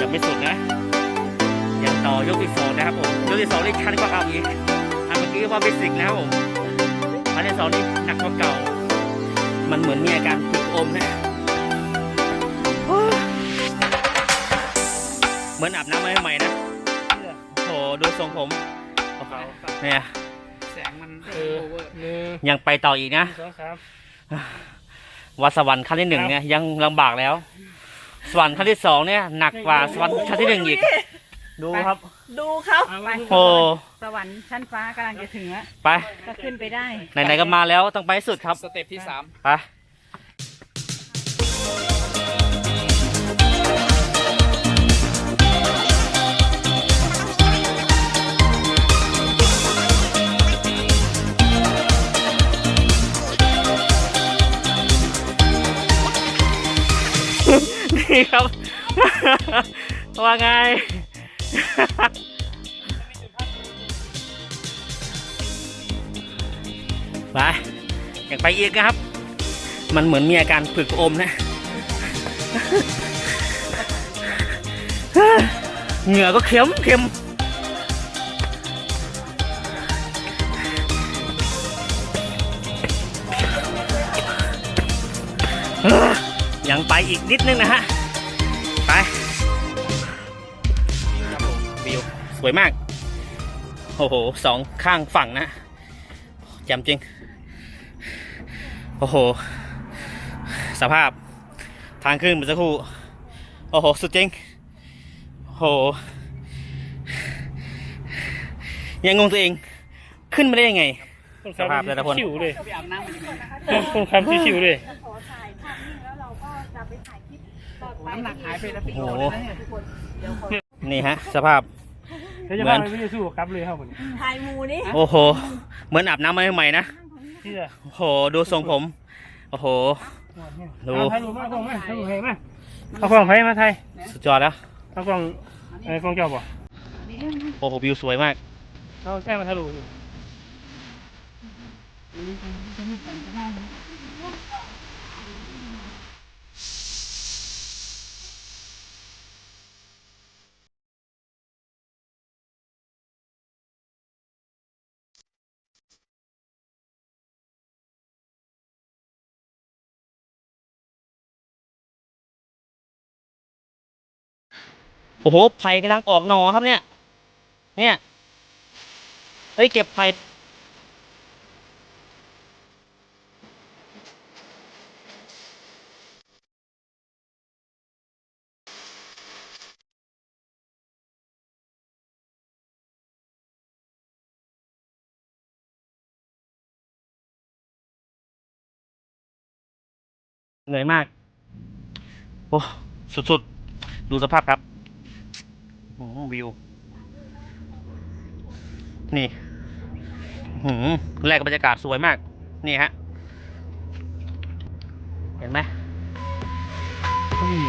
ยังไม่สุดนะยังต่อยกที่สองนะครับผมยกที่สองนี่ชันกว่าเก่าอีกอันเมื่อกี้ว่าเบสิกนะครับผมอันที่สองนี่หนักกว่าเก่า มันเหมือนมีอาการผึกอมนะโอ้ยเหมือนอาบน้ำมาใหม่ๆนะโอ้โหดูทรงผมโอ้โหเนี่ยแสงมันเออหนึ่งยังไปต่ออีกนะสองสามวัดสวรรค์ขั้นที่หนึ่งเนี่ยยังลำบากแล้ว สวรรค์ขั้นที่สองเนี่ยหนักกว่าสวรรค์ขั้นที่หนึ่งอีก ดูครับ ดูเขาเอาไปโอ้สวรรค์ชั้นฟ้ากำลังจะถึงแล้วไป ก็ขึ้นไปได้ ไหนๆก็มาแล้วต้องไปให้สุดครับ สเต็ปที่สามไป ครับ ว่าไง ไปอยากไปอีกนะครับ มันเหมือนมีอาการผึกอมนะ เหงื่อก็เข็มเข็มยังไปอีกนิดนึงนะฮะ ไปครับผมวิวสวยมาก โอ้โหสองข้างฝั่งนะแจ่มจริง โอ้โห สภาพทางขึ้นเมื่อสักครู่ โอ้โห สุดจริง โอ้โห ยังงงตัวเอง ขึ้นมาได้ยังไง สภาพแต่ละคน ชิวเลยไปอาบน้ำมันยังไงคงคำชิวๆเลย น้ำหนักหายไปแล้วพี่โอ้โลโหเลยนะเนี่ยทุกคนเดี๋ยวขอนี่ฮะ สภาพ เดี๋ยวจะพาไปไม่ได้สู้กับเลยครับผมถ่ายหมูนี่โอ้โห เหมือนอาบน้ำมาใหม่ๆนะที่จะโอ้โห ดูทรงผม โอ้โห ดูเอาไทยรูปมาเอากล้องมาเอากล้องให้มาเอากล้องไผ่มาไทยสุดยอดแล้ว เอากล้องไอ้กล้องเจ้าบ่โอ้โหวิวสวยมากเอาแก้มาทะลุ โอ้โหไผ่กำลังออกหนอครับเนี่ย เนี่ย เฮ้ย เก็บไผ่เหนื่อยมาก โอ้ สุดๆ ดูสภาพครับ วิว นี่หืมแรกบรรยากาศสวยมาก นี่ฮะ เห็นไหมอืม